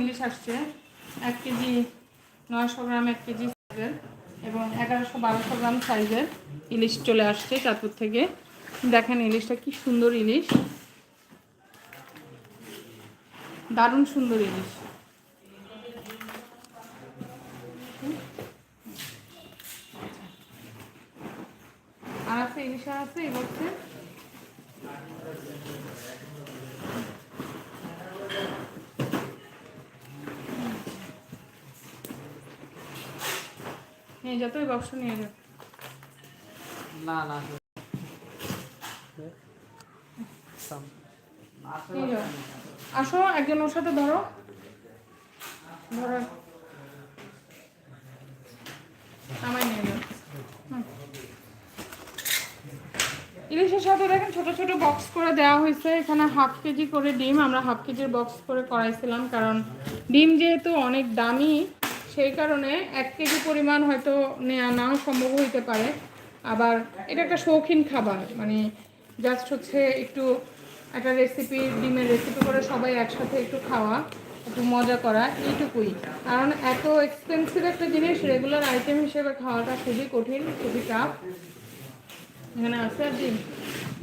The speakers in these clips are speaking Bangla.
ইলিশ আসছে, এক কেজি নয়শো গ্রাম, এক কেজি সাইজের এবং এগারোশো বারোশো গ্রাম সাইজের ইলিশ চলে আসছে চাঁদপুর থেকে। দেখেন ইলিশটা কি সুন্দর ইলিশ। দারুণ সুন্দর ইলিশ। আর আছে, ইলিশ আছে, এই বক্সে নিয়ে যা তো ওই বক্স নিয়ে যা। না না নিয়ে যাও আসো একজন ওর সাথে ধরো। ধরো। আমায় নিয়ে যাও হুম। ইলিশের সাথে দেখেন ছোট ছোট বক্স করে দেওয়া হয়েছে। এখানে হাফ কেজি করে ডিম। আমরা হাফ কেজির বক্স করে করাইছিলাম কারণ ডিম যেহেতু অনেক দামি সেই কারণে এক কেজি পরিমাণ হয়তো নেওয়া নাও সম্ভব হইতে পারে। আবার এটা একটা শৌখিন খাবার মানে জাস্ট হচ্ছে একটু একটা রেসিপি ডিমের রেসিপি করে সবাই একসাথে একটু খাওয়া, একটু মজা করা, এইটুকুই। কারণ এত এক্সপেন্সিভ একটা জিনিস রেগুলার আইটেম হিসেবে খাওয়াটা খুবই কঠিন, খুবই টাফ এখানে আছে আর ডিম।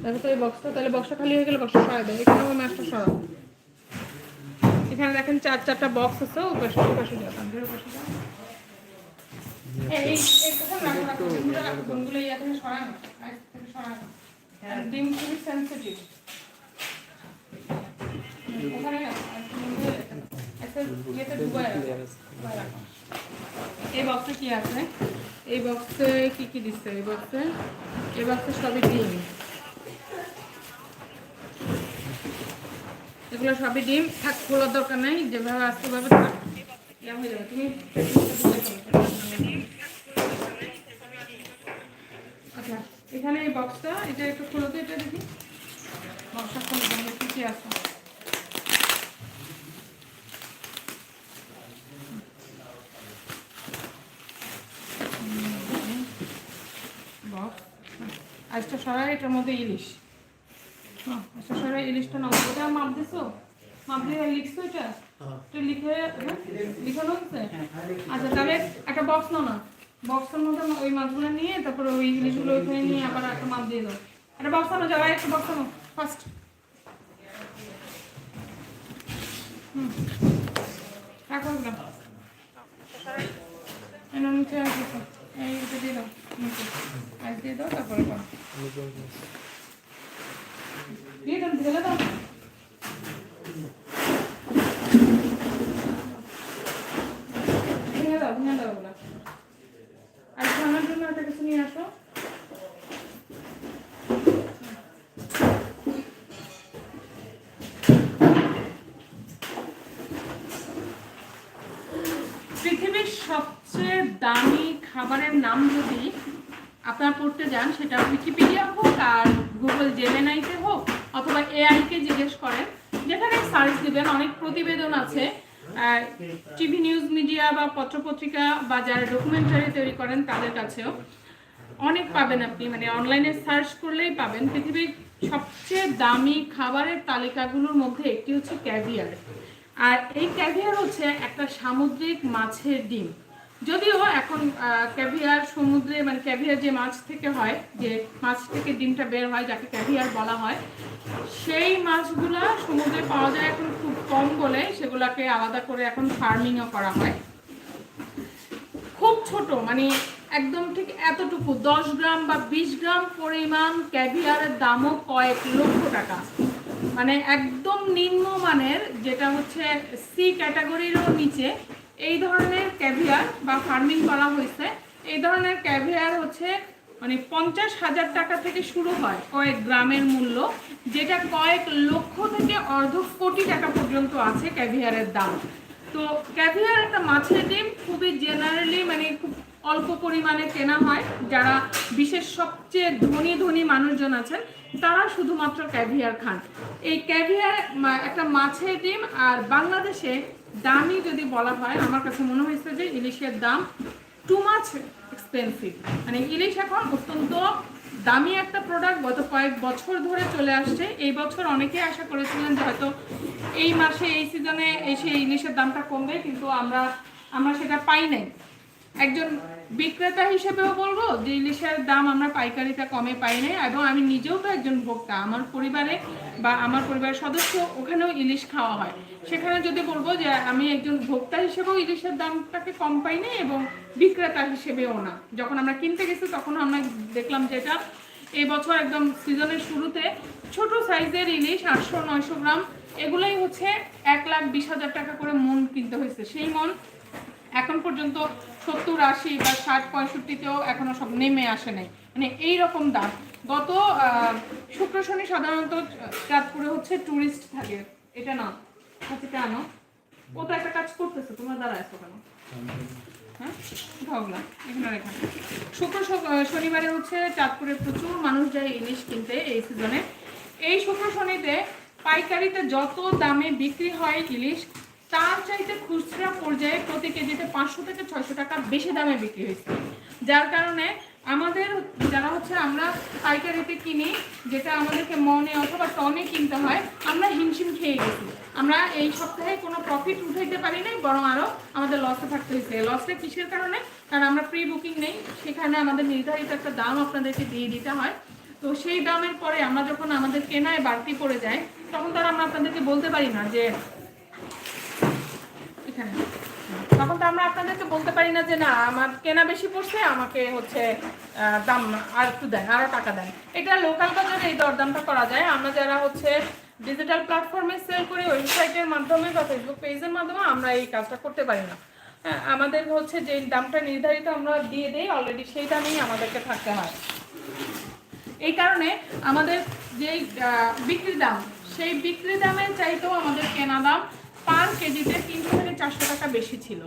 দেখো তো এই বক্সটা তাহলে বক্সটা খালি হয়ে গেলে বক্সটা সরাই দেয় এখানে আমার মাছটা সরাও। এখানে দেখেন চার চারটা বক্স আছে ও পাশে ওই পাশে যাও। কান্দের পাশে যাও এই এখানে সরানো সরানো। ডিম খুবই সেন্সিটিভ ওখানে বক্সে কি আছে? এই বক্সে কি কি দিচ্ছে? এই বক্সে এই বক্সে সবই ডিম। এগুলো সবই ডিম, থাক, খোলার দরকার নেই, যেভাবে আসতে ভাবে থাক। হয়ে যাবে, তুমি আচ্ছা এখানে এই বক্সটা এটা একটু খুলো তো, এটা দেখি। বক্সটা খুলে দেখো, কি কি আছে। আজটা সরাই, এটার মধ্যে ইলিশ। আচ্ছা সরাই ইলিশটা নাও। ওটা মাপ দিছো? মাপ দিয়ে লিখছো এটা? এটা লিখে হ্যাঁ? লিখানো হচ্ছে আচ্ছা তাহলে একটা বক্স নাও না। বক্সের মধ্যে ওই মাছগুলো নিয়ে তারপরে ওই ইলিশগুলো ওইখানে নিয়ে আবার একটা মাপ দিয়ে দাও। একটা বক্স আনো যাওয়াই একটা বক্স আনো ফার্স্ট হুম। রাখো এই দিয়ে দাও দিয়ে দাও তারপরে দিয়ে দাও ঢেলে দাও ভেঙে জন্য একটা কিছু নিয়ে আসো পৃথিবীর সবচেয়ে দামি খাবারের নাম যদি আপনারা পড়তে যান, সেটা উইকিপিডিয়া অথবা জিজ্ঞেস করেন, যেখানে সার্চ দিবেন, অনেক প্রতিবেদন আছে। টিভি নিউজ মিডিয়া বা পত্রপত্রিকা বা যারা ডকুমেন্টারি তৈরি করেন, তাদের কাছেও অনেক পাবেন আপনি। মানে অনলাইনে সার্চ করলেই পাবেন। পৃথিবীর সবচেয়ে দামি খাবারের তালিকাগুলোর মধ্যে একটি হচ্ছে ক্যাভিয়ার। আর এই ক্যাভিয়ার হচ্ছে একটা সামুদ্রিক মাছের ডিম। যদিও এখন ক্যাভিয়ার সমুদ্রে মানে ক্যাভিয়ার যে মাছ থেকে হয়, যে মাছ থেকে ডিমটা বের হয়, যাকে ক্যাভিয়ার বলা হয়, সেই মাছগুলা সমুদ্রে পাওয়া যায় এখন খুব কম বলে, সেগুলাকে আলাদা করে এখন ফার্মিংও করা হয়। খুব ছোট মানে একদম ঠিক এতটুকু, দশ গ্রাম বা বিশ গ্রাম পরিমাণ ক্যাভিয়ারের দামও কয়েক লক্ষ টাকা। মানে একদম নিম্নমানের, যেটা হচ্ছে সি ক্যাটাগরিরও নিচে এই ধরনের ক্যাভিয়ার বা ফার্মিং করা হয়েছে। এই ধরনের ক্যাভিয়ার হচ্ছে মানে পঞ্চাশ হাজার টাকা থেকে শুরু হয় কয়েক গ্রামের মূল্য, যেটা কয়েক লক্ষ থেকে অর্ধ কোটি টাকা পর্যন্ত আছে ক্যাভিয়ারের দাম। তো ক্যাভিয়ার একটা মাছের ডিম খুবই জেনারেলি মানে খুব অল্প পরিমাণে কেনা হয়। যারা বিশেষ সবচেয়ে ধনী ধনী মানুষজন আছেন, তারা শুধুমাত্র ক্যাভিয়ার খান। এই ক্যাভিয়ার একটা মাছের ডিম আর বাংলাদেশে দামি যদি বলা হয়, আমার কাছে মনে হয়েছে যে ইলিশের দাম টু মাছ এক্সপেন্সিভ মানে ইলিশ এখন অত্যন্ত দামি একটা প্রোডাক্ট গত কয়েক বছর ধরে চলে আসছে। এই বছর অনেকেই আশা করেছিলেন যে হয়তো এই মাসে, এই সিজনে এসে ইলিশের দামটা কমবে, কিন্তু আমরা আমরা সেটা পাই নাই। একজন বিক্রেতা হিসেবেও বলব, যে ইলিশের দাম আমরা পাইকারিতে কমে পাই নাই, এবং আমি নিজেও তো একজন ভোক্তা। আমার পরিবারে বা আমার পরিবারের সদস্য ওখানেও ইলিশ খাওয়া হয়। সেখানে যদি বলব যে আমি একজন ভোক্তা হিসেবেও ইলিশের দামটাকে কম পাই নাই এবং বিক্রেতা হিসেবেও না। যখন আমরা কিনতে গেছি, তখন আমরা দেখলাম যে এটা এই বছর একদম সিজনের শুরুতে ছোট সাইজের ইলিশ, আটশো নয়শো গ্রাম, এগুলোই হচ্ছে এক লাখ বিশ হাজার টাকা করে মন কিনতে হয়েছে। সেই মন এখন পর্যন্ত সত্তর আশি বা ষাট পঁয়ষট্টিতেও এখনও সব নেমে আসে নাই। মানে এই রকম দাম। গত শুক্র শনি সাধারণত চাঁদপুরে হচ্ছে টুরিস্ট থাকে। এটা না হাতিটা আনো। ও তো একটা কাজ করতেছে, তোমার দ্বারা আসো কেন? হ্যাঁ? এখানে। শুক্র শনিবারে হচ্ছে চাঁদপুরে প্রচুর মানুষ যায় ইলিশ কিনতে এই সিজনে এই শুক্র শনিতে পাইকারিতে যত দামে বিক্রি হয় ইলিশ তার চাইতে খুচরা পর্যায়ে প্রতি কেজিতে পাঁচশো থেকে ছয়শো টাকা বেশি দামে বিক্রি হয়েছে। যার কারণে আমাদের যারা হচ্ছে আমরা পাইকারিতে কিনি, যেটা আমাদেরকে মনে অথবা টনে কিনতে হয়, আমরা হিমশিম খেয়ে গেছি। আমরা এই সপ্তাহে কোনো প্রফিট উঠাইতে পারি নাই, বরং আরও আমাদের লসে থাকতে হয়েছে। লসটা কিসের কারণে? কারণ আমরা প্রি বুকিং নেই, সেখানে আমাদের নির্ধারিত একটা দাম আপনাদেরকে দিয়ে দিতে হয়। তো সেই দামের পরে আমরা যখন আমাদের কেনায় বাড়তি পড়ে যায়, তখন তারা আমরা আপনাদেরকে বলতে পারি না যে এখানে তখন তো আমরা আপনাদেরকে বলতে পারি না যে না আমার কেনা বেশি পড়ছে আমাকে হচ্ছে দাম আর একটু দেন আরও টাকা দেন। এটা লোকাল বাজারে এই দরদামটা করা যায়। আমরা যারা হচ্ছে ডিজিটাল প্ল্যাটফর্মে সেল করি ওয়েবসাইটের মাধ্যমে বা ফেসবুক পেজের মাধ্যমে আমরা এই কাজটা করতে পারি না। হ্যাঁ, আমাদের হচ্ছে যে দামটা নির্ধারিত আমরা দিয়ে দিই অলরেডি সেই দামেই আমাদেরকে থাকতে হয়। এই কারণে আমাদের যে বিক্রি দাম সেই বিক্রি দামের চাইতেও আমাদের কেনা দাম পার কেজিতে তিনশো থেকে চারশো টাকা বেশি ছিল।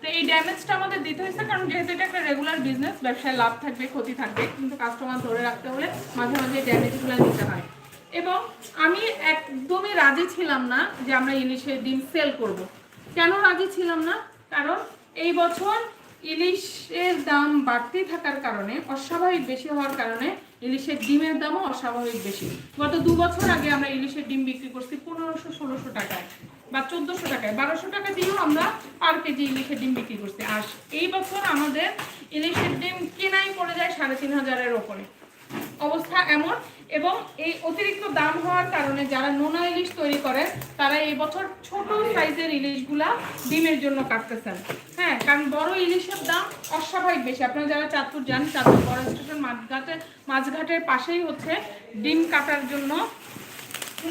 তো এই ড্যামেজটা আমাদের দিতে হয়েছে কারণ যেহেতু এটা একটা রেগুলার বিজনেস ব্যবসায় লাভ থাকবে, ক্ষতি থাকবে, কিন্তু কাস্টমার ধরে রাখতে হলে মাঝে মাঝে ড্যামেজগুলো নিতে হয়। এবং আমি একদমই রাজি ছিলাম না যে আমরা ইলিশের ডিম সেল করব। কেন রাজি ছিলাম না? কারণ এই বছর ইলিশের দাম বাড়তি থাকার কারণে, অস্বাভাবিক বেশি হওয়ার কারণে ইলিশের ডিমের দামও অস্বাভাবিক বেশি। গত দু বছর আগে আমরা ইলিশের ডিম বিক্রি করছি পনেরোশো, ষোলোশো টাকায়। বা চোদ্দোশো টাকায়, বারোশো টাকা দিয়েও আমরা পার কেজি ইলিশের ডিম বিক্রি করছি। আর এই বছর আমাদের ইলিশের ডিম কেনাই পড়ে যায় সাড়ে তিন হাজারের ওপরে। অবস্থা এমন এবং এই অতিরিক্ত দাম হওয়ার কারণে যারা নোনা ইলিশ তৈরি করে তারা এই বছর ছোট সাইজের ইলিশগুলা ডিমের জন্য কাটতেছেন। হ্যাঁ কারণ বড় ইলিশের দাম অস্বাভাবিক বেশি। আপনারা যারা চাঁদপুর যান, চাঁদপুর বড় স্টেশন, মাঝঘাটে, মাঝঘাটের পাশেই হচ্ছে ডিম কাটার জন্য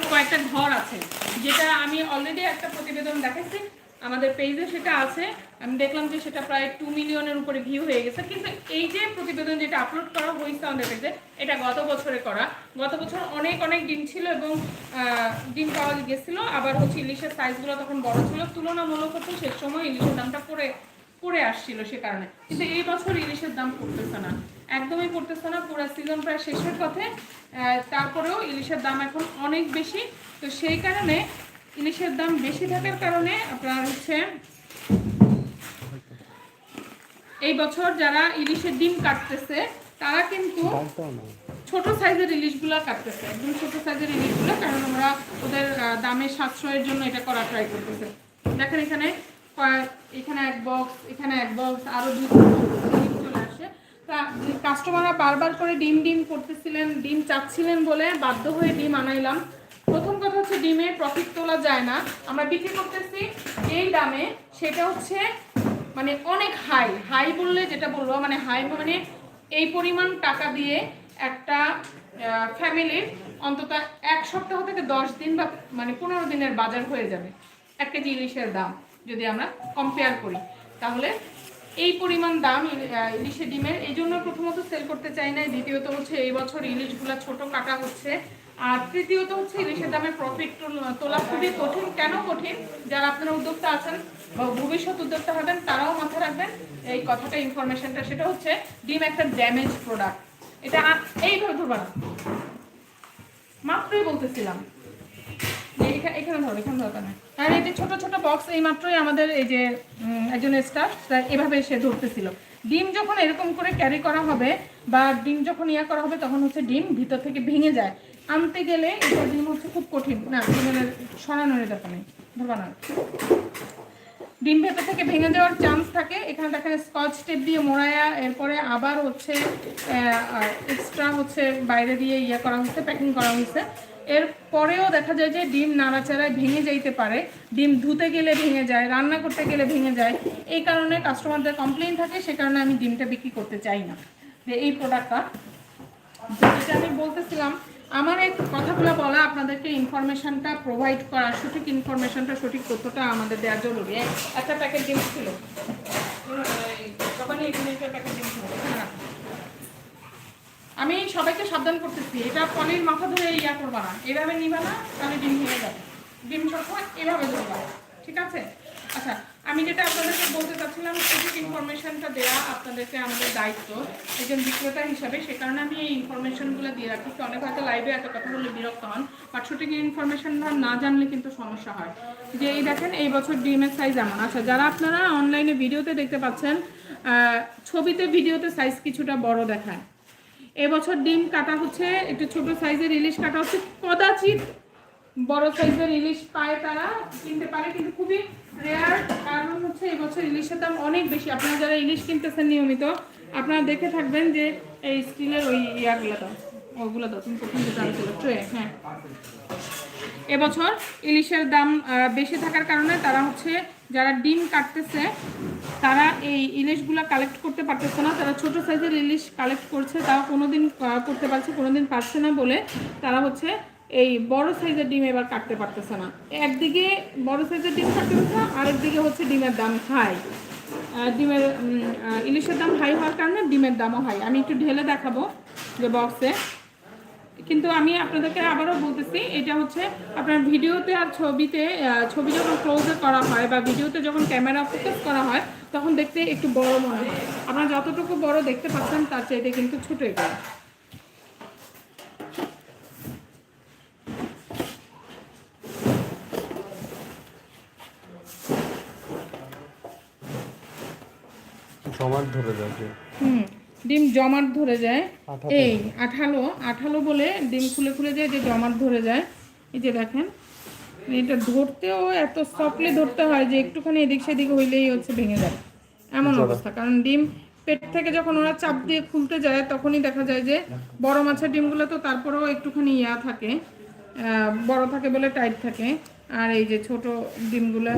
কয়েকটা ঘর আছে, যেটা আমি অলরেডি একটা প্রতিবেদন দেখাচ্ছি আমাদের পেজে সেটা আছে। আমি দেখলাম যে সেটা প্রায় টু মিলিয়নের উপরে ভিউ হয়ে গেছে। কিন্তু এই যে প্রতিবেদন যেটা আপলোড করা হয়েছে আমাদের পেজে এটা গত বছরে করা। গত বছর অনেক অনেক ডিম ছিল এবং ডিম পাওয়া গেছিল। আবার হচ্ছে ইলিশের সাইজগুলো তখন বড় ছিল। তুলনামূলক হচ্ছে সে সময় ইলিশের দামটা পড়ে পড়ে আসছিল সে কারণে। কিন্তু এই বছর ইলিশের দাম পড়তেছে না। একদমই পড়তেছে না, পুরো সিজন প্রায় শেষের পথে। তারপরেও ইলিশের দাম এখন অনেক বেশি। তো সেই কারণে ইলিশের দাম বেশি থাকার কারণে আপনার হচ্ছে এই বছর যারা ইলিশের ডিম কাটতেছে, তারা কিন্তু ছোট সাইজের ইলিশগুলো কাটতেছে, একদম ছোট সাইজের ইলিশগুলো, কারণ আমরা ওদের দামের সাশ্রয়ের জন্য এটা করা ট্রাই করতেছে। দেখেন এখানে এখানে এক বক্স এখানে এক বক্স আরও দুই তা কাস্টমাররা বারবার করে ডিম ডিম করতেছিলেন, ডিম চাচ্ছিলেন বলে বাধ্য হয়ে ডিম আনাইলাম। প্রথম কথা হচ্ছে ডিমের প্রফিট তোলা যায় না। আমরা বিক্রি করতেছি এই দামে, সেটা হচ্ছে মানে অনেক হাই হাই বললে যেটা বলব মানে হাই মানে এই পরিমাণ টাকা দিয়ে একটা ফ্যামিলির অন্তত এক সপ্তাহ থেকে দশ দিন বা মানে পনেরো দিনের বাজার হয়ে যাবে। এক কেজি ইলিশের দাম যদি আমরা কম্পেয়ার করি, তাহলে এই পরিমাণ দাম ইলিশে ডিমের। এই জন্য প্রথমত সেল করতে চাই না দ্বিতীয়ত হচ্ছে এই বছর ইলিশগুলা ছোট কাটা হচ্ছে। আর তৃতীয়ত হচ্ছে ইলিশের দামের প্রফিট তোলা খুবই কঠিন। কেন কঠিন? যারা আপনারা উদ্যোক্তা আছেন বা ভবিষ্যৎ উদ্যোক্তা হবেন, তারাও মাথায় রাখবেন। এই কথাটা ইনফরমেশনটা সেটা হচ্ছে ডিম একটা ড্যামেজ প্রোডাক্ট এটা এইভাবে ধরবা মাত্রই বলতেছিলাম। এখানে ধরো এখানে আর এই যে ছোট ছোট বক্স এই মাত্রই আমাদের এই যে একজন স্টাফ এভাবে সে ধরতেছিল। ডিম যখন এরকম করে ক্যারি করা হবে বা ডিম যখন ইয়া করা হবে, তখন হচ্ছে ডিম ভিতর থেকে ভেঙে যায়। আনতে গেলে এটা ডিম হচ্ছে খুব কঠিন। না সরানোর দরকার নেই, ধরবা না। ডিম ভেতর থেকে ভেঙে যাওয়ার চান্স থাকে। এখানে দেখেন স্কচ টেপ দিয়ে মোড়ায়া, এরপরে আবার হচ্ছে এক্সট্রা হচ্ছে বাইরে দিয়ে ইয়ে করা হয়েছে প্যাকিং করা হয়েছে। এর পরেও দেখা যায় যে ডিম নাড়াচাড়ায় ভেঙে যাইতে পারে ডিম ধুতে গেলে ভেঙে যায় রান্না করতে গেলে ভেঙে যায় এই কারণে কাস্টমারদের কমপ্লেন থাকে সে কারণে আমি ডিমটা বিক্রি করতে চাই না যে এই প্রোডাক্টটা যেটা আমি বলতেছিলাম আমার এই কথাগুলো বলা আপনাদেরকে ইনফরমেশনটা প্রোভাইড করা সঠিক ইনফরমেশনটা সঠিক তথ্যটা আমাদের দেওয়া জরুরি একটা প্যাকেট ডিম ছিল দোকানে এই প্যাকেট ডিম ছিল এখানে। আমি সবাইকে সাবধান করতেছি। এটা পনির মাথা ধরে ইয়া করবা না। এভাবে নিবা না, তাহলে ডিম ভেঙে যাবে। ডিম সবসময় এভাবে ধরবা। ঠিক আছে? আচ্ছা আমি যেটা আপনাদেরকে বলতে চাচ্ছিলাম সঠিক ইনফরমেশনটা দেওয়া আপনাদেরকে আমাদের দায়িত্ব, একজন বিক্রেতা হিসাবে, সে কারণে আমি এই ইনফরমেশনগুলো দিয়ে রাখি। তো অনেক হয়তো লাইভে এত কথা বললে বিরক্ত হন বাট সঠিক ইনফরমেশনটা না জানলে কিন্তু সমস্যা হয়। যে এই দেখেন, এই বছর ডিমের সাইজ এমন। আচ্ছা যারা আপনারা অনলাইনে ভিডিওতে দেখতে পাচ্ছেন ছবিতে ভিডিওতে সাইজ কিছুটা বড় দেখায়। এবছর ডিম কাটা হচ্ছে, একটু ছোট সাইজের ইলিশ কাটা হচ্ছে। কদাচিৎ বড় সাইজের ইলিশ পায় তারা, কিনতে পারে, কিন্তু খুবই রেয়ার কারণ হচ্ছে এবছর ইলিশের দাম অনেক বেশি। আপনারা যারা ইলিশ কিনতেছেন নিয়মিত, আপনারা দেখে থাকবেন যে এই স্টিলের ওই ইয়াগুলো দাও, ওগুলো দাও, তুমি প্রথম যেটা হ্যাঁ। এবছর ইলিশের দাম বেশি থাকার কারণে তারা হচ্ছে যারা ডিম কাটতেছে, তারা এই ইলিশগুলো কালেক্ট করতে পারতেছে না। তারা ছোট সাইজের ইলিশ কালেক্ট করছে, তাও কোনো দিন করতে পারছে কোনো দিন পারছে না বলে তারা হচ্ছে এই বড় সাইজের ডিম এবার কাটতে পারতেছে না। একদিকে বড় সাইজের ডিম কাটতে পারছে না, আরেকদিকে হচ্ছে ডিমের দাম হাই ডিমের ইলিশের দাম হাই হওয়ার কারণে ডিমের দামও হাই আমি একটু ঢেলে দেখাবো যে বক্সে কিন্তু আমি আপনাদেরকে আবারও বলতেছি এটা হচ্ছে আপনার ভিডিওতে আর ছবিতে ছবি যখন ক্লোজে করা হয় বা ভিডিওতে যখন ক্যামেরা ফোকাস করা হয় তখন দেখতে একটু বড় মনে হয়। আপনারা যতটুকু বড় দেখতে পাচ্ছেন তার চাইতে কিন্তু ছোট এটা জমাট ধরে যাচ্ছে হুম। ডিম জমাট ধরে যায়। এই আঠালো আঠালো বলে ডিম খুলে খুলে যায় যে জমাট ধরে যায়। এই যে দেখেন এটা ধরতেও এত সফটলি ধরতে হয় যে একটুখানি এদিক সেদিক হইলেই হচ্ছে ভেঙে যায়। এমন অবস্থা কারণ ডিম পেট থেকে যখন ওরা চাপ দিয়ে খুলতে যায় তখনই দেখা যায় যে বড় মাছের ডিমগুলো তো তারপরেও একটুখানি ইয়া থাকে বড় থাকে বলে টাইট থাকে। আর এই যে ছোট ডিমগুলো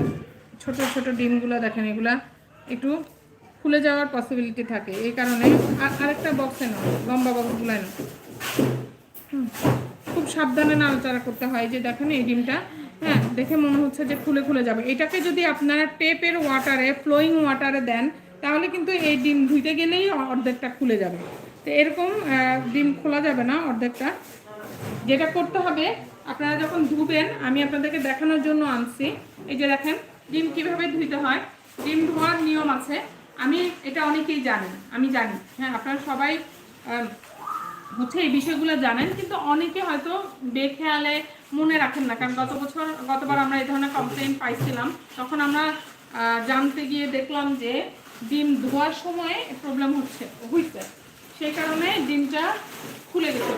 ছোট ছোট ডিমগুলো দেখেন এগুলা একটু খুলে যাওয়ার পসিবিলিটি থাকে। এই কারণে আর আরেকটা বক্সে নাও, লম্বা বক্সগুলো নাও। খুব সাবধানে নাড়াচাড়া করতে হয় যে দেখেন এই ডিমটা। হ্যাঁ দেখে মনে হচ্ছে যে খুলে খুলে যাবে। এটাকে যদি আপনারা টেপের ওয়াটারে ফ্লোয়িং ওয়াটারে দেন, তাহলে কিন্তু এই ডিম ধুইতে গেলেই অর্ধেকটা খুলে যাবে। তো এরকম ডিম খোলা যাবে না অর্ধেকটা। যেটা করতে হবে, আপনারা যখন ধুবেন, আমি আপনাদেরকে দেখানোর জন্য আনছি। এই যে দেখেন, ডিম কীভাবে ধুইতে হয়? ডিম ধোয়ার নিয়ম আছে। আমি এটা অনেকেই জানেন, আমি জানি। হ্যাঁ আপনারা সবাই হচ্ছে এই বিষয়গুলো জানেন, কিন্তু অনেকে হয়তো বেখেয়ালে মনে রাখেন না। কারণ গত বছর, গতবার আমরা এই ধরনের কমপ্লেন পাইছিলাম। তখন আমরা জানতে গিয়ে দেখলাম যে ডিম ধোয়ার সময় প্রবলেম হচ্ছে, হইছে। সেই কারণে ডিমটা খুলে গেছে।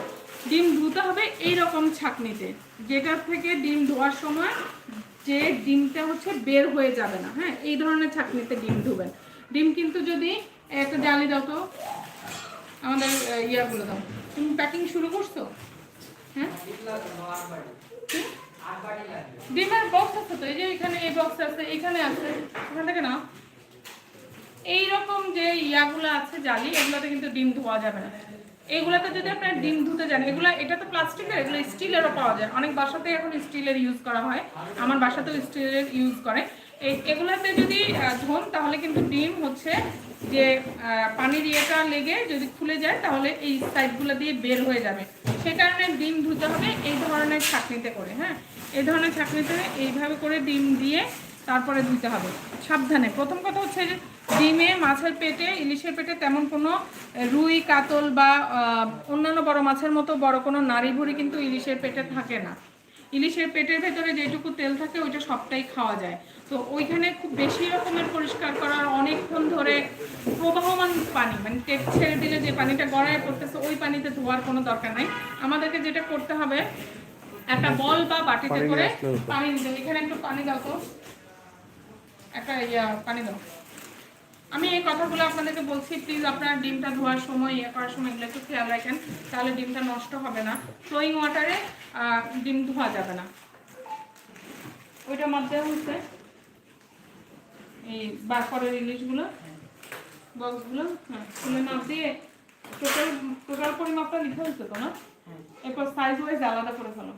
ডিম ধুতে হবে এই রকম ছাঁকনিতে, যেটার থেকে ডিম ধোয়ার সময় যে ডিমটা হচ্ছে বের হয়ে যাবে না। হ্যাঁ এই ধরনের ছাঁকনিতে ডিম ধুবেন। ডিম কিন্তু যদি একটা জালি দাও তো আমাদের আহ, ইয়াগুলো দাও। তুমি প্যাকিং শুরু করছ? হ্যাঁ? ডিমের বক্স আছে তো এই যে এখানে এই বক্স আছে এখানে আছে এখান থেকে নাও। এইরকম যে ইয়াগুলো আছে জালি এগুলোতে কিন্তু ডিম ধোয়া যাবে না। এগুলাতে যদি আপনার ডিম ধুতে যান এগুলা এটা তো প্লাস্টিকের এগুলো স্টিলেরও পাওয়া যায়। অনেক বাসাতেই এখন স্টিলের ইউজ করা হয়। আমার বাসাতেও স্টিলের ইউজ করে। এগুলাতে যদি ধোন, তাহলে কিন্তু ডিম হচ্ছে যে পানির ইয়েটা লেগে যদি খুলে যায়, তাহলে এই সাইডগুলো দিয়ে বের হয়ে যাবে। সে কারণে ডিম ধুতে হবে এই ধরনের ছাঁকনিতে করে হ্যাঁ? এই ধরনের ছাঁকনিতে এইভাবে করে ডিম দিয়ে তারপরে ধুতে হবে। সাবধানে। প্রথম কথা হচ্ছে যে, ডিমে মাছের পেটে, ইলিশের পেটে তেমন কোনো রুই, কাতল বা অন্যান্য বড় মাছের মতো বড় কোনো নাড়ি ভুড়ি কিন্তু ইলিশের পেটে থাকে না। ইলিশের পেটের ভেতরে যেটুকু তেল থাকে, ওইটা সবটাই খাওয়া যায়। তো ওইখানে খুব বেশি রকমের পরিষ্কার করার অনেকক্ষণ ধরে প্রবাহমান পানি মানে টেপ ছেড়ে দিলে যে পানিটা গড়ায় পড়তেছে ওই পানিতে ধোয়ার কোনো দরকার নাই। আমাদেরকে যেটা করতে হবে একটা বল বা বাটিতে করে পানি দিতে এখানে একটু পানি দাও তো। একটা ইয়া পানি দাও। আমি এই কথাগুলো আপনাদেরকে বলছি প্লিজ আপনারা ডিমটা ধোয়ার সময় ইয়ে করার সময় এগুলো একটু খেয়াল রাখেন তাহলে ডিমটা নষ্ট হবে না। ফ্লোয়িং ওয়াটারে ডিম ধোয়া যাবে না। ওইটা মধ্যে হচ্ছে এই বারপরের ইলিশগুলো বক্সগুলো হ্যাঁ খুলে মাপ দিয়ে টোটাল টোটাল পরিমাপটা লিখে হচ্ছে তো না? এরপর সাইজ ওয়াইজ আলাদা করে ফেলো।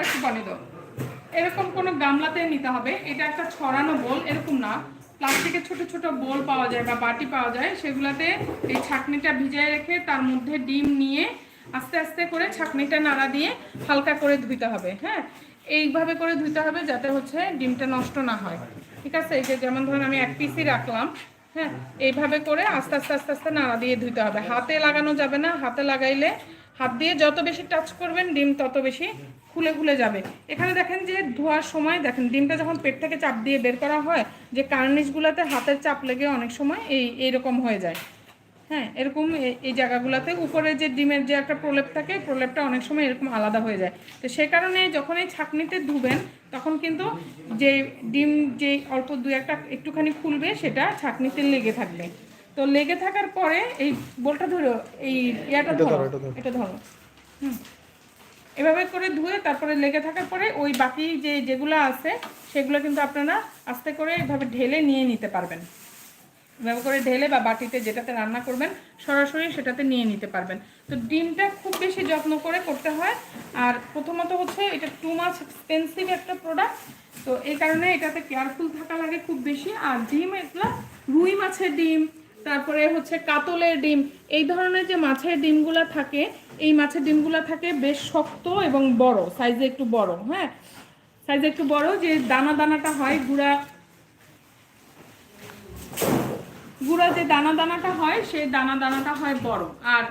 একটু পানি দাও। এরকম কোনো গামলাতে নিতে হবে। এটা একটা ছড়ানো বোল এরকম না। প্লাস্টিকের ছোট ছোট বোল পাওয়া যায় বা বাটি পাওয়া যায়, সেগুলোতে এই ছাকনিটা ভিজায় রেখে তার মধ্যে ডিম নিয়ে আস্তে আস্তে করে ছাকনিটা নাড়া দিয়ে হালকা করে ধুইতে হবে হ্যাঁ? এইভাবে করে ধুইতে হবে যাতে হচ্ছে ডিমটা নষ্ট না হয়, ঠিক আছে? এই যে যেমন ধরুন আমি এক পিসই রাখলাম হ্যাঁ? এইভাবে করে আস্তে আস্তে আস্তে আস্তে নাড়া দিয়ে ধুইতে হবে। হাতে লাগানো যাবে না, হাতে লাগাইলে হাত দিয়ে যত বেশি টাচ করবেন, ডিম তত বেশি খুলে খুলে যাবে। এখানে দেখেন যে ধোয়ার সময়, দেখেন ডিমটা যখন পেট থেকে চাপ দিয়ে বের করা হয়, যে কার্নিশগুলোতে হাতের চাপ লেগে অনেক সময় এই, এইরকম হয়ে যায়। হ্যাঁ এরকম এই জায়গাগুলোতে উপরে যে ডিমের যে একটা প্রলেপ থাকে, প্রলেপটা অনেক সময় এরকম আলাদা হয়ে যায়। তো সে কারণে যখন এই ছাকনিতে ধুবেন, তখন কিন্তু যে ডিম যে অল্প দু একটা একটুখানি খুলবে সেটা ছাকনিতে লেগে থাকবে। তো লেগে থাকার পরে এই বোলটা ধরো এই ইয়াটা ধরো এটা ধরো। হুম। এভাবে করে ধুয়ে তারপরে লেগে থাকার পরে ওই বাকি যে যেগুলো আছে সেগুলো কিন্তু আপনারা আস্তে করে এভাবে ঢেলে নিয়ে নিতে পারবেন। এভাবে করে ঢেলে বা বাটিতে যেটাতে রান্না করবেন সরাসরি সেটাতে নিয়ে নিতে পারবেন। তো ডিমটা খুব বেশি যত্ন করে করতে হয়। আর প্রথমত হচ্ছে এটা টু মাছ এক্সপেন্সিভ একটা প্রোডাক্ট তো এই কারণে এটাতে কেয়ারফুল থাকা লাগে খুব বেশি। আর ডিম এগুলা রুই মাছের ডিম তারপরে হচ্ছে কাতলের ডিম। এই ধরনের যে মাছের ডিমগুলো থাকে, এই মাছের ডিমগুলো থাকে বেশ শক্ত এবং বড় সাইজে একটু বড় হ্যাঁ? সাইজে একটু বড়, যে দানা দানাটা হয়, গুঁড়া গুঁড়া যে দানা দানাটা হয়, সেই দানা দানাটা হয় বড়। আর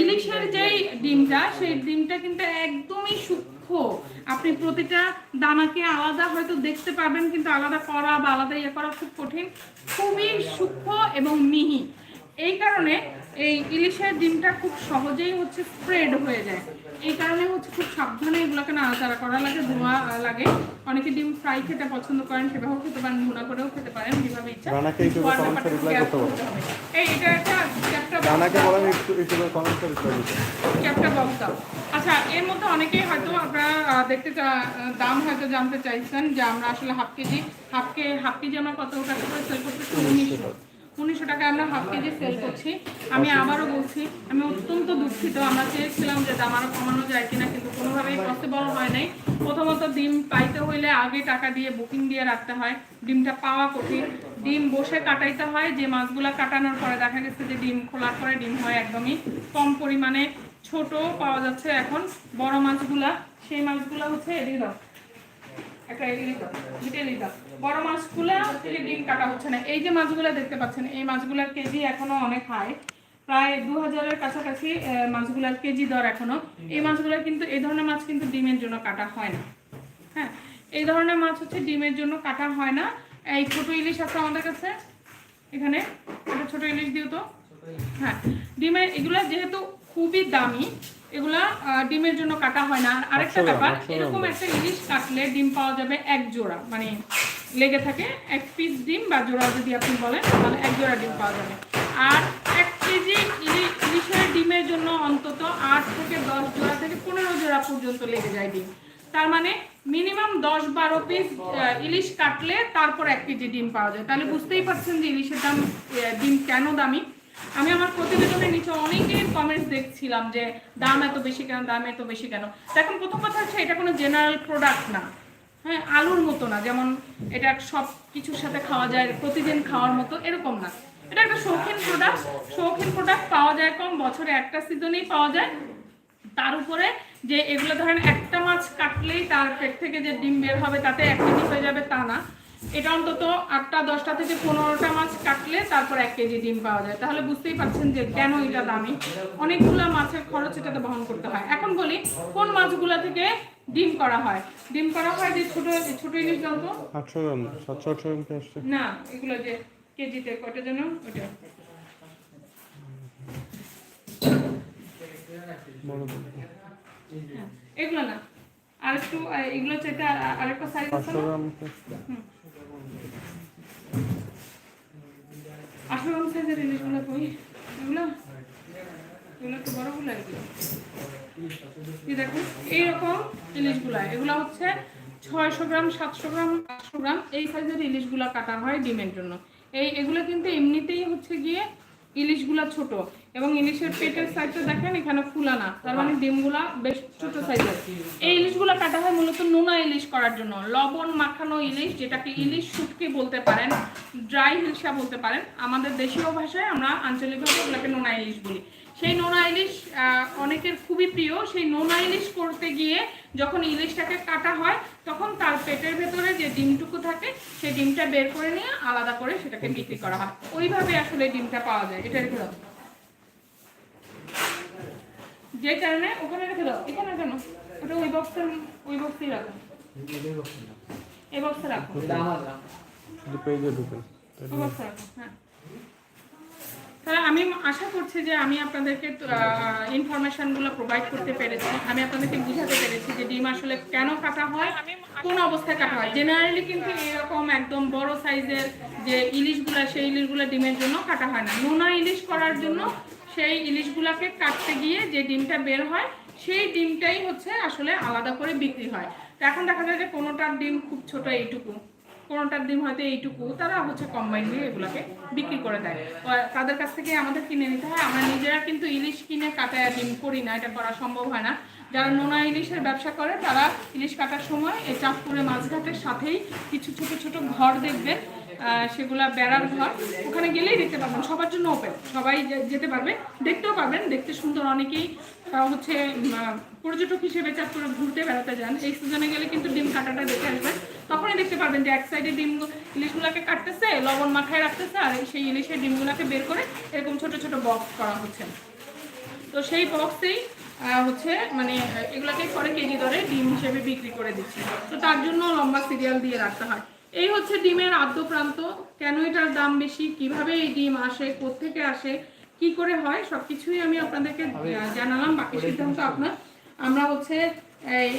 ইলিশের যেই ডিমটা, সেই ডিমটা কিন্তু একদমই আপনি প্রতিটা দানাকে আলাদা হয়তো দেখতে পারবেন, কিন্তু আলাদা করা বা আলাদা ইয়ে করা খুব কঠিন। খুবই সূক্ষ্ম এবং মিহি। এই কারণে এই ইলিশের ডিমটা খুব সহজেই হচ্ছে স্প্রেড হয়ে যায়। এই কারণে হচ্ছে খুব সাবধানে এগুলোকে নাড়াচাড়া করা লাগে ধোয়া লাগে। অনেকে ডিম ফ্রাই খেতে পছন্দ করেন সেভাবেও খেতে পারেন ভুনা করেও খেতে পারেন যেভাবে ইচ্ছা। করতে। এই এটা একটা বক্স দাও। আচ্ছা এর মধ্যে অনেকেই হয়তো আপনারা দেখতে দাম হয়তো জানতে চাইছেন যে আমরা আসলে হাফ কেজি হাফ কে হাফ কেজি আমরা কত টাকা করে সেল করতেছি উনিশশো উনিশশো টাকা আমরা হাফ কেজি সেল করছি। আমি আবারও বলছি আমি অত্যন্ত দুঃখিত। আমরা চেয়েছিলাম যে দাম আরও কমানো যায় কিনা কিন্তু কোনোভাবেই পসিবল হয় নাই। প্রথমত ডিম পাইতে হইলে আগে টাকা দিয়ে বুকিং দিয়ে রাখতে হয়। ডিমটা পাওয়া কঠিন। ডিম বসে কাটাইতে হয়। যে মাছগুলা কাটানোর পরে দেখা গেছে যে ডিম খোলার পরে ডিম হয় একদমই কম পরিমাণে। ছোট পাওয়া যাচ্ছে এখন। বড় মাছগুলা সেই মাছগুলা হচ্ছে এদিকে একটা এদিকে দাও বড় মাছগুলা থেকে ডিম কাটা হচ্ছে না। এই যে মাছগুলা দেখতে পাচ্ছেন এই মাছগুলার কেজি এখনও অনেক হাই। প্রায় দু হাজারের কাছাকাছি মাছগুলার কেজি দর এখনও। এই মাছগুলা কিন্তু এই ধরনের মাছ কিন্তু ডিমের জন্য কাটা হয় না। হ্যাঁ এই ধরনের মাছ হচ্ছে ডিমের জন্য কাটা হয় না। এই ছোট ইলিশ আছে আমাদের কাছে। এখানে একটা ছোট ইলিশ দিও তো। হ্যাঁ ডিমের এগুলা যেহেতু খুবই দামি এগুলা ডিমের জন্য কাটা হয় না। আর আরেকটা ব্যাপার এরকম একটা ইলিশ কাটলে ডিম পাওয়া যাবে এক জোড়া মানে লেগে থাকে এক পিস ডিম বা জোড়া যদি আপনি বলেন তাহলে এক জোড়া ডিম পাওয়া যাবে। আর এক কেজি ইলি- ইলিশের ডিমের জন্য অন্তত আট থেকে দশ জোড়া থেকে পনেরো জোড়া পর্যন্ত লেগে যায় ডিম। তার মানে মিনিমাম দশ বারো পিস ইলিশ কাটলে তারপর এক কেজি ডিম পাওয়া যায়। তাহলে বুঝতেই পারছেন যে ইলিশের দাম ডিম কেন দামি? আমি আমার প্রতিবেদনের নিচে অনেকের কমেন্টস দেখছিলাম যে দাম এত বেশি কেন, দাম এত বেশি কেন। দেখুন প্রথম কথা হচ্ছে এটা কোনো জেনারেল প্রোডাক্ট না। হ্যাঁ আলুর মতো না, যেমন এটা সব কিছুর সাথে খাওয়া যায়, প্রতিদিন খাওয়ার মতো এরকম না। এটা একটা শৌখিন প্রোডাক্ট শৌখিন প্রোডাক্ট পাওয়া যায় কম, বছরে একটা সিজনেই পাওয়া যায়। তার উপরে যে এগুলো ধরেন একটা মাছ কাটলেই তার পেট থেকে যে ডিম বের হবে, তাতে এক কেজি হয়ে যাবে তা না। এটা অন্তত আটটা দশটা থেকে পনেরোটা মাছ কাটলে তারপর এক কেজি ডিম পাওয়া যায়। তাহলে বুঝতেই পারছেন যে কেন এটা দামি। অনেকগুলো মাছের খরচ এটাতে বহন করতে হয়। এখন বলি কোন মাছগুলো থেকে ডিম করা হয়? ডিম করা হয় যে ছোট ছোট ইলিশ দাও তো আটশো গ্রাম সাতশো আটশো গ্রাম না এগুলো যে কেজিতে কয়টা যেন? হ্যাঁ, এগুলো না। আর একটু এগুলো চাইতে আর- আরেকটা সাইজ আছে না? এইরকম ইলিশগুলা হচ্ছে ছয়শো গ্রাম, সাতশো গ্রাম গ্রাম। এই সাইজের কাটা হয় ডিমের জন্য। এই, এগুলো কিন্তু এমনিতেই হচ্ছে গিয়ে ছোট। এবং ইলিশের পেটের সাইজটা দেখেন, এখানে ফুলানা। তার মানে ডিমগুলা বেশ ছোট সাইজের এই ইলিশগুলা কাটা হয় মূলত নোনা ইলিশ করার জন্য। লবণ মাখানো ইলিশ, যেটাকে ইলিশ শুটকি বলতে পারেন ড্রাই হিলসা বলতে পারেন। আমাদের দেশীয় ভাষায় আমরা আঞ্চলিকভাবে এগুলোকে নোনা ইলিশ বলি। সেই নোনা ইলিশ অনেকের খুবই প্রিয়। সেই নোনা ইলিশ করতে গিয়ে যখন ইলিশটাকে কাটা হয়, তখন তার পেটের ভেতরে যে ডিমটুকু থাকে, সেই ডিমটা বের করে নিয়ে আলাদা করে সেটাকে বিক্রি করা হয়। ওইভাবে আসলে ডিমটা পাওয়া যায়। এটা রেখে যে কারণে ওখানে রেখে দাও। এখানে কেন? ওটা ওই বক্সের ওই বক্সেই রাখো। এই বক্সে রাখো। শুধু পেজে ঢুকেন ওই বক্সে রাখো হ্যাঁ। তাহলে আমি আশা করছি যে আমি আপনাদেরকে ইনফরমেশনগুলো প্রোভাইড করতে পেরেছি। আমি আপনাদেরকে বুঝাতে পেরেছি যে ডিম আসলে কেন কাটা হয় কোন অবস্থায় কাটা হয়। জেনারেলি কিন্তু এরকম একদম বড় সাইজের যে ইলিশগুলা সেই ইলিশগুলো ডিমের জন্য কাটা হয় না। নোনা ইলিশ করার জন্য সেই ইলিশগুলাকে কাটতে গিয়ে যে ডিমটা বের হয়, সেই ডিমটাই হচ্ছে আসলে আলাদা করে বিক্রি হয়। তো এখন দেখা যায় যে কোনোটার ডিম খুব ছোট এইটুকু, কোনোটার ডিম হয়তো এইটুকু, তারা হচ্ছে কম্বাইন দিয়ে এগুলোকে বিক্রি করে দেয়। তাদের কাছ থেকে আমাদের কিনে নিতে হয়। আমরা নিজেরা কিন্তু ইলিশ কিনে কাটায় ডিম করি না, এটা করা সম্ভব হয় না। যারা নোনা ইলিশের ব্যবসা করে, তারা ইলিশ কাটার সময় এই চাঁদপুরে মাছঘাটের সাথেই কিছু ছোট ছোট ঘর দেখবেন। সেগুলা বেড়ার ঘর। ওখানে গেলেই দেখতে পাবেন সবার জন্য ওপেন সবাই যেতে পারবে। দেখতেও পারবেন। দেখতে সুন্দর। অনেকেই হচ্ছে পর্যটক হিসেবে চাঁদপুরে ঘুরতে বেড়াতে যান। এই সিজনে গেলে কিন্তু ডিম কাটাটা দেখে আসবেন। তখনই দেখতে পারবেন যে এক সাইডে ডিম ইলিশগুলোকে কাটতেছে, লবণ মাখায় রাখতেছে, আর সেই ইলিশের ডিমগুলোকে বের করে এরকম ছোট ছোট বক্স করা হচ্ছে। তো সেই বক্সেই হচ্ছে মানে এগুলোকে পরে কেজি দরে ডিম হিসেবে বিক্রি করে দিচ্ছে। তো তার জন্য লম্বা সিরিয়াল দিয়ে রাখতে হয়। এই হচ্ছে ডিমের আদ্য প্রান্ত কেন এটার দাম বেশি? কীভাবে এই ডিম আসে? কোত্থেকে আসে? কি করে হয়? সবকিছুই আমি আপনাদেরকে জানালাম। বাকি সিদ্ধান্ত আপনার। আমরা হচ্ছে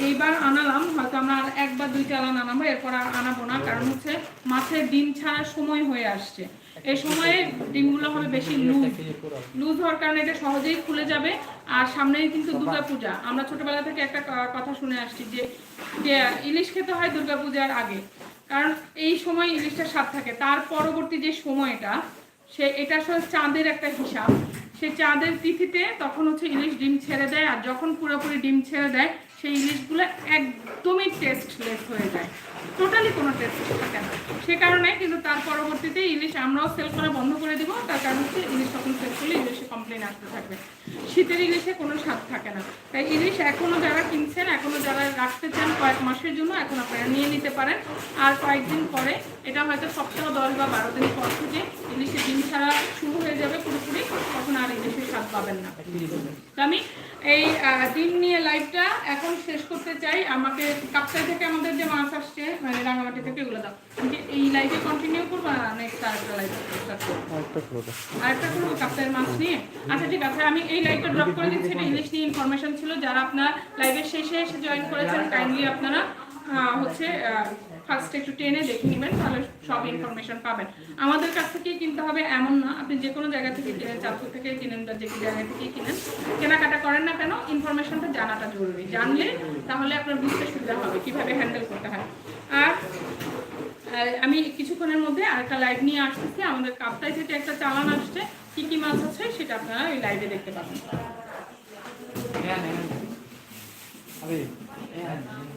এইবার আনালাম। হয়তো আমরা আর এক বা দুই চালান আনাবো এরপর আর আনাবো না। কারণ হচ্ছে মাছের ডিম ছাড়ার সময় হয়ে আসছে। এই সময়ে ডিমগুলো হবে বেশি লুজ লুজ হওয়ার কারণে এটা সহজেই খুলে যাবে। আর সামনেই কিন্তু দুর্গাপূজা। আমরা ছোটবেলা থেকে একটা কথা শুনে আসছি যে যে ইলিশ খেতে হয় দুর্গাপূজার আগে। কারণ এই সময় ইলিশটা স্বাদ থাকে। তার পরবর্তী যে সময়টা, সে এটা আসলে চাঁদের একটা হিসাব। সে চাঁদের তিথিতে তখন হচ্ছে ইলিশ ডিম ছেড়ে দেয়, আর যখন পুরোপুরি ডিম ছেড়ে দেয় সেই ইলিশগুলো একদমই টেস্টলেস হয়ে যায়। টোটালি কোনো টেস্ট থাকে না। সে কারণে কিন্তু তার পরবর্তীতে ইলিশ আমরাও সেল করা বন্ধ করে দিব। তার কারণ হচ্ছে ইলিশ তখন সেল করলে ইলিশে কমপ্লেন আসতে থাকবে। শীতের ইলিশে কোনো স্বাদ থাকে না। তাই ইলিশ এখনও যারা কিনছেন এখনও যারা রাখতে চান কয়েক মাসের জন্য, এখন আপনারা নিয়ে নিতে পারেন। আর কয়েকদিন পরে, এটা হয়তো সপ্তাহ দশ বা বারো দিন পর থেকে ইলিশের ডিম ছাড়া শুরু হয়ে যাবে পুরোপুরি, তখন আর ইলিশের স্বাদ পাবেন না। আমি এই ডিম নিয়ে লাইভটা এখন শেষ করতে চাই। আমাকে কাপ্তাই থেকে আমাদের যে মাছ আসছে মানে রাঙামাটি থেকে এগুলো দাও। আমি এই লাইফে কন্টিনিউ করব না নেক্সট আরেকটা লাইফ আরেকটা করব কাপ্তাইয়ের মাছ নিয়ে? আচ্ছা ঠিক আছে আমি এই লাইভটা ড্রপ করে দিচ্ছি। এটা ইংলিশ নিয়ে ইনফরমেশন ছিল। যারা আপনার লাইভের শেষে এসে জয়েন করেছেন কাইন্ডলি আপনারা হচ্ছে ফার্স্ট একটু টেনে দেখে নেবেন, তাহলে সব ইনফরমেশন পাবেন। আমাদের কাছ থেকেই কিনতে হবে, এমন না। আপনি যে কোনো জায়গা থেকে কিনেন চাঁদপুর থেকে কিনেন বা যে জায়গা থেকেই কিনেন। কেনাকাটা করেন না কেন ইনফরমেশনটা জানাটা জরুরি। জানলে তাহলে আপনার বুঝতে সুবিধা হবে, কীভাবে হ্যান্ডেল করতে হয়। আর আমি কিছুক্ষণের মধ্যে আরেকটা লাইভ নিয়ে আসতেছি। আমাদের কাপ্তাই থেকে একটা চালান আসছে। কি কি মাছ আছে সেটা আপনারা ওই লাইভে দেখতে পাবেন। হ্যাঁ। হ্যাঁ।